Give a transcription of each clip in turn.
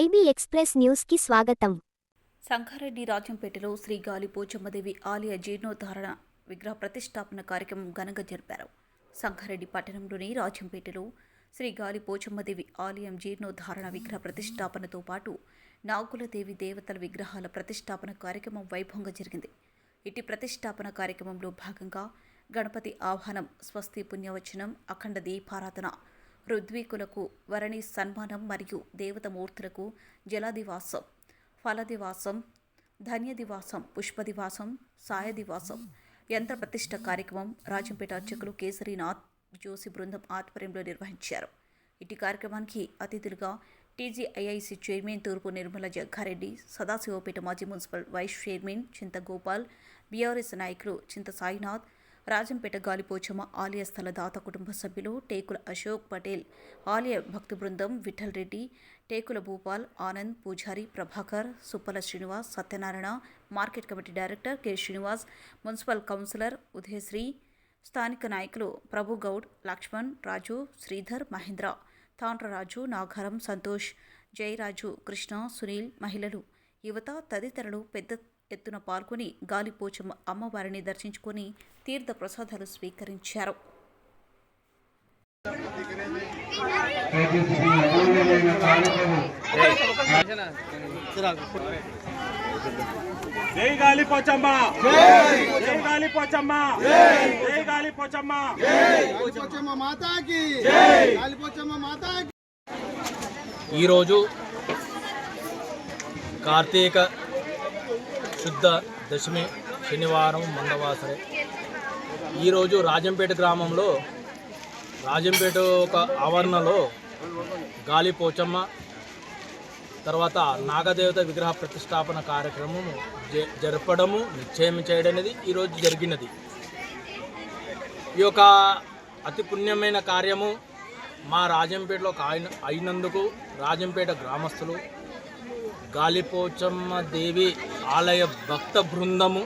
IB express న్యూస్కి స్వాగతం. సంగారెడ్డి రాజంపేటలో శ్రీ గాలి పోచమ్మదేవి ఆలయ జీర్ణోద్ధారణ విగ్రహ ప్రతిష్టాపన కార్యక్రమం ఘనంగా జరిపారు. సంగారెడ్డి పట్టణంలోని రాజంపేటలో శ్రీ గాలి పోచమ్మదేవి ఆలయం జీర్ణోద్ధారణ విగ్రహ ప్రతిష్టాపనతో పాటు నాగులదేవి దేవతల విగ్రహాల ప్రతిష్టాపన కార్యక్రమం వైభవంగా జరిగింది. ఇటు ప్రతిష్టాపన కార్యక్రమంలో భాగంగా గణపతి ఆహ్వానం స్వస్తి పుణ్యవచనం అఖండ దీపారాధన ఋద్వీకులకు వరణి సన్మానం మరియు దేవతమూర్తులకు జలదివాసం ఫలదివాసం ధన్యదివాసం పుష్పదివాసం సాయదివాసం యంత్ర ప్రతిష్ట కార్యక్రమం రాజంపేట అర్చకులు కేసరీనాథ్ జోసి బృందం ఆధ్వర్యంలో నిర్వహించారు. ఇటు కార్యక్రమానికి అతిథులుగా టీజీఐఐసి చైర్మన్ తూర్పు నిర్మల జగ్గారెడ్డి సదాశివపేట మాజీ మున్సిపల్ వైస్ చైర్మన్ చింత గోపాల్ బీఆర్ఎస్ నాయకులు చింత సాయినాథ్ రాజంపేట గాలిపోచమ్మ ఆలయ స్థల దాత కుటుంబ సభ్యులు టేకుల అశోక్ పటేల్ ఆలయ భక్తి బృందం Vithal Reddy Tekula Bhupal Anand Pujari Prabhakar Suppala Srinivas Satyanarayana market committee director K Srinivas municipal councillor Udayasri స్థానిక నాయకులు ప్రభు గౌడ్ లక్ష్మణ్ రాజు శ్రీధర్ మహేంద్ర తాండ్రరాజు నాగారం సంతోష్ జయరాజు కృష్ణ సునీల్ మహిళలు యువత తదితరులు పెద్ద ఎత్తున పాల్గొని గాలిపోచమ్మ అమ్మవారిని దర్శించుకొని తీర్థ ప్రసాదాలు స్వీకరించారు. జై గాలి పోచమ్మ జై గాలి పోచమ్మ జై గాలి పోచమ్మ కాలిపోచమ్మ మాతాకి కాలిపోచమ్మ మాతాకి! ఈరోజు కార్తీక శుద్ధ దశమి శనివారం మందవాసరే ఈరోజు రాజంపేట గ్రామంలో రాజంపేట ఒక ఆవరణలో గాలి పోచమ్మ తర్వాత నాగదేవత విగ్రహ ప్రతిష్టాపన కార్యక్రమం జరపడము నిశ్చయం చేయడం అనేది ఈరోజు జరిగినది. ఈ యొక్క అతి పుణ్యమైన కార్యము మా రాజంపేటలో కాయిన అయినందుకు రాజంపేట గ్రామస్తులు గాలిపోచమ్మ దేవి ఆలయ భక్త బృందము.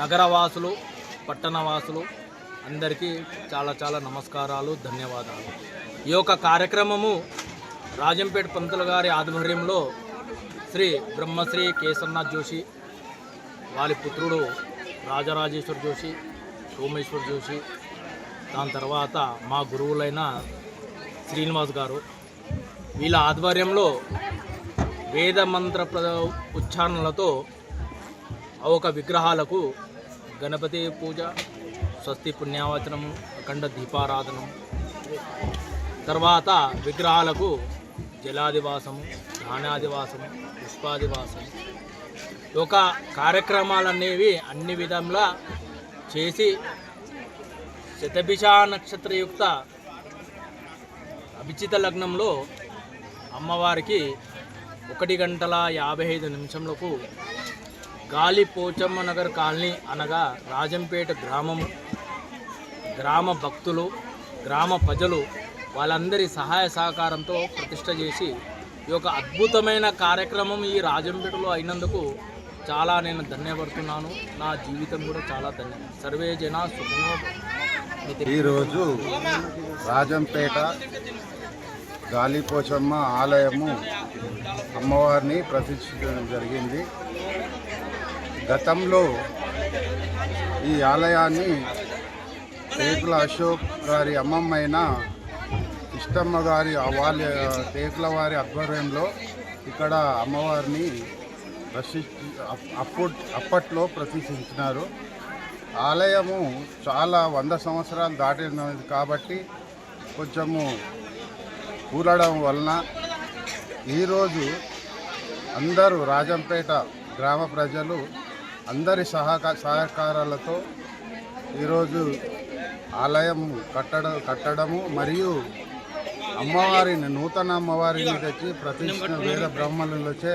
నగరవాసులు పట్టణవాసులు అందరికీ చాలా చాలా నమస్కారాలు ధన్యవాదాలు. ఈ యొక్క కార్యక్రమము రాజంపేట పంతులు గారి ఆధ్వర్యంలో శ్రీ బ్రహ్మశ్రీ కేసర్నాథ్ జోషి వారి పుత్రుడు రాజరాజేశ్వర్ జోషి సోమేశ్వర్ జోషి దాని తర్వాత మా గురువులైన శ్రీనివాస్ గారు. వీళ్ళ ఆధ్వర్యంలో వేద మంత్ర ప్ర ఉచ్చారణలతో ఒక విగ్రహాలకు గణపతి పూజ స్వస్తి పుణ్యావచనము అఖండ దీపారాధనం తర్వాత విగ్రహాలకు జలాదివాసము ధాన్యాదివాసము పుష్పాదివాసము. ఒక కార్యక్రమాలనేవి అన్ని విధంగా చేసి శతభిషా నక్షత్రయుక్త అభిచిత లగ్నంలో అమ్మవారికి ఒకటి గంటల యాభై ఐదు నిమిషంలకు గాలి పోచమ్మ నగర్ కాలనీ అనగా రాజంపేట గ్రామము గ్రామ భక్తులు గ్రామ ప్రజలు వాళ్ళందరి సహాయ సహకారంతో ప్రతిష్ట చేసి ఈ యొక్క అద్భుతమైన కార్యక్రమం ఈ రాజంపేటలో అయినందుకు చాలా నేను ధన్యపడుతున్నాను. నా జీవితం కూడా చాలా ధన్య. సర్వే జన ఈరోజు రాజంపేట గాలిపోచమ్మ ఆలయము అమ్మవారిని ప్రతిష్ఠించడం జరిగింది. గతంలో ఈ ఆలయాన్ని టేకుల అశోక్ గారి అమ్మమ్మైన ఇష్టమ్మ గారి వాళ్ళ టేకుల వారి ఆధ్వర్యంలో ఇక్కడ అమ్మవారిని ప్రతిష్ఠి అప్పుడు అప్పట్లో ప్రతిష్ఠించినారు. ఆలయము చాలా వంద సంవత్సరాలు దాటినది కాబట్టి కొంచెము కూలడం వలన ఈరోజు అందరూ రాజంపేట గ్రామ ప్రజలు అందరి సహక సహకారాలతో ఈరోజు ఆలయం కట్టడం కట్టడము మరియు అమ్మవారిని నూతన అమ్మవారిని తెచ్చి ప్రతిష్ఠ వేద బ్రహ్మలచే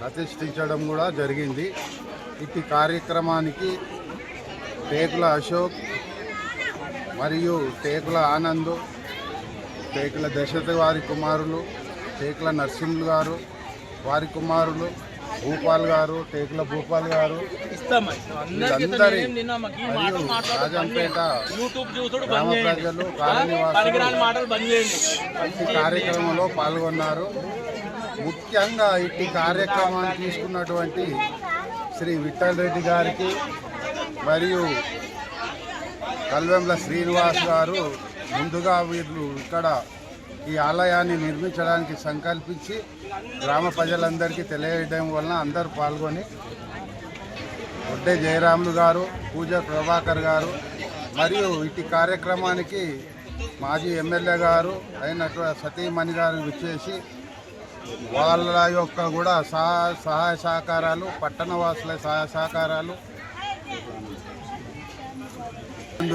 ప్రతిష్ఠించడం కూడా జరిగింది. ఇటు కార్యక్రమానికి టేకుల అశోక్ మరియు టేకుల ఆనంద్ టేకుల దశరథ వారి కుమారులు టేకుల నరసింహులు గారు వారి కుమారులు భూపాల్ గారు టేకుల భూపాల్ గారు. వీళ్ళందరి మరియు రాజంపేట గ్రామ ప్రజలు? కాలనీవాసులు ఈ కార్యక్రమంలో పాల్గొన్నారు. ముఖ్యంగా ఇట్టి కార్యక్రమాన్ని తీసుకున్నటువంటి శ్రీ విఠల్ రెడ్డి గారికి మరియు కల్వెంల శ్రీనివాస్ గారు ముందుగా వీళ్ళు ఇక్కడ ఈ ఆలయాన్ని నిర్మించడానికి సంకల్పించి గ్రామ ప్రజలందరికీ తెలియజేయడం వలన అందరూ పాల్గొని ఒడ్డే జయరాములు గారు పూజ ప్రభాకర్ గారు మరియు ఇటు కార్యక్రమానికి మాజీ ఎమ్మెల్యే గారు అయినటువంటి సతీమణి గారు విచ్చేసి వాళ్ళ యొక్క కూడా సహా సహాయ సహకారాలు పట్టణవాసుల సహాయ సహకారాలు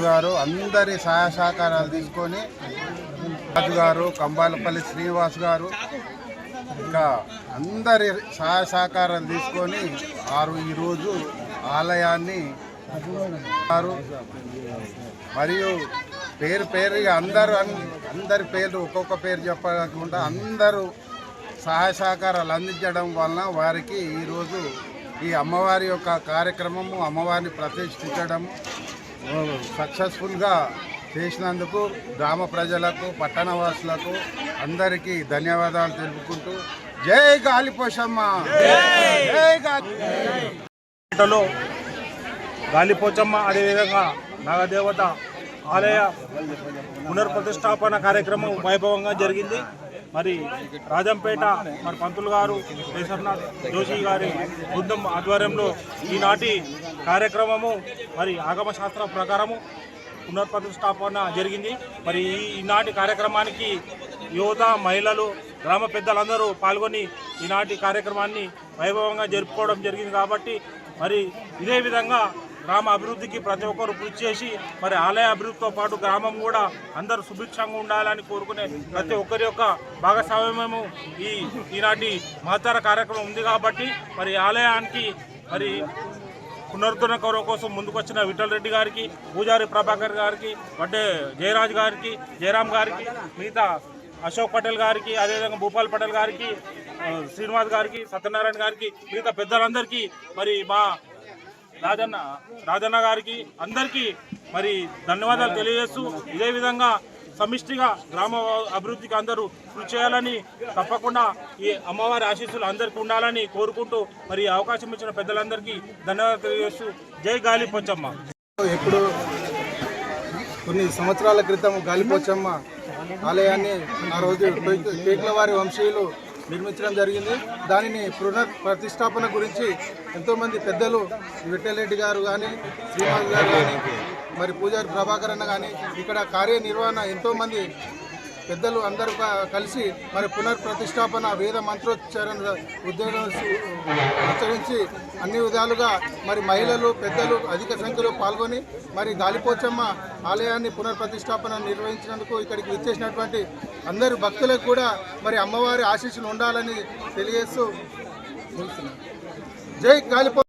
గారు అందరి సహాయ సహకారాలు తీసుకొని రాజు గారు కంబాలపల్లి శ్రీనివాస్ గారు ఇంకా అందరి సహాయ సహకారాలు తీసుకొని వారు ఈరోజు ఆలయాన్ని వారు మరియు పేరు పేరు అందరూ అన్- అందరి పేర్లు ఒక్కొక్క పేరు చెప్పకుండా అందరూ సహాయ సహకారాలు అందించడం వలన వారికి ఈరోజు ఈ అమ్మవారి యొక్క కార్యక్రమము అమ్మవారిని ప్రతిష్ఠించడం సక్సెస్ఫుల్గా చేసినందుకు గ్రామ ప్రజలకు పట్టణవాసులకు అందరికీ ధన్యవాదాలు తెలుపుకుంటూ జై గాలిపోషమ్మ! జై గాలిపోచమ్మ అదేవిధంగా నాగదేవత ఆలయ పునర్ప్రతిష్టాపన కార్యక్రమం వైభవంగా జరిగింది. మరి రాజంపేట మరి పంతులు గారు కేశర్నాథ్ జోషి గారి బృందం ఆధ్వర్యంలో ఈనాటి కార్యక్రమము మరి ఆగమశాస్త్ర ప్రకారము పునర్ప్రతిష్టాపన జరిగింది. మరి ఈనాటి కార్యక్రమానికి యువత మహిళలు గ్రామ పెద్దలందరూ పాల్గొని ఈనాటి కార్యక్రమాన్ని వైభవంగా జరుపుకోవడం జరిగింది కాబట్టి మరి ఇదే విధంగా గ్రామ అభివృద్ధికి ప్రతి ఒక్కరు కృషి చేసి మరి ఆలయ అభివృద్ధితో పాటు గ్రామం కూడా అందరూ సుభిక్షంగా ఉండాలని కోరుకునే ప్రతి ఒక్కరి యొక్క భాగస్వామ్యము ఈ ఈనాటి మహత్తర కార్యక్రమం ఉంది కాబట్టి మరి ఆలయానికి మరి పునరుద్ధరణ కౌరవ కోసం ముందుకొచ్చిన విఠల్ రెడ్డి గారికి పూజారి ప్రభాకర్ గారికి వడ్డే జయరాజ్ గారికి జయరామ్ గారికి మిగతా అశోక్ పటేల్ గారికి అదేవిధంగా భూపాల్ పటేల్ గారికి శ్రీనివాస్ గారికి సత్యనారాయణ గారికి మిగతా పెద్దలందరికీ మరి మా రాజన్న రాజన్న గారికి అందరికీ మరి ధన్యవాదాలు తెలియజేస్తూ ఇదే విధంగా సమిష్టిగా గ్రామ అభివృద్ధికి అందరూ కృషి చేయాలని తప్పకుండా ఈ అమ్మవారి ఆశీస్సులు అందరికీ ఉండాలని కోరుకుంటూ మరి అవకాశం ఇచ్చిన పెద్దలందరికీ ధన్యవాదాలు తెలియజేస్తూ జై గాలి పొచ్చమ్మ ఎప్పుడు కొన్ని సంవత్సరాల క్రితం గాలిపోచమ్మ ఆలయాన్ని ఆ రోజు కేకుల వారి వంశీయులు నిర్మించడం జరిగింది. దానిని పునర్ ప్రతిష్టాపన గురించి ఎంతోమంది పెద్దలు విఠలరెడ్డి గారు కానీ శ్రీనివాస్ గారు కానీ మరి పూజారి ప్రభాకర్ అన్న కానీ ఇక్కడ కార్యనిర్వహణ ఎంతోమంది పెద్దలు అందరూ కలిసి మరి పునర్ప్రతిష్టాపన వేద మంత్రోచ్చారణ ఉద్యోగం ఉచ్చరించి అన్ని విధాలుగా మరి మహిళలు పెద్దలు అధిక సంఖ్యలో పాల్గొని మరి గాలిపోచమ్మ ఆలయాన్ని పునర్ప్రతిష్టాపన నిర్వహించినందుకు ఇక్కడికి విచ్చేసినటువంటి అందరు భక్తులకు కూడా మరి అమ్మవారి ఆశీస్సులు ఉండాలని తెలియజేస్తూ జై గాలిపో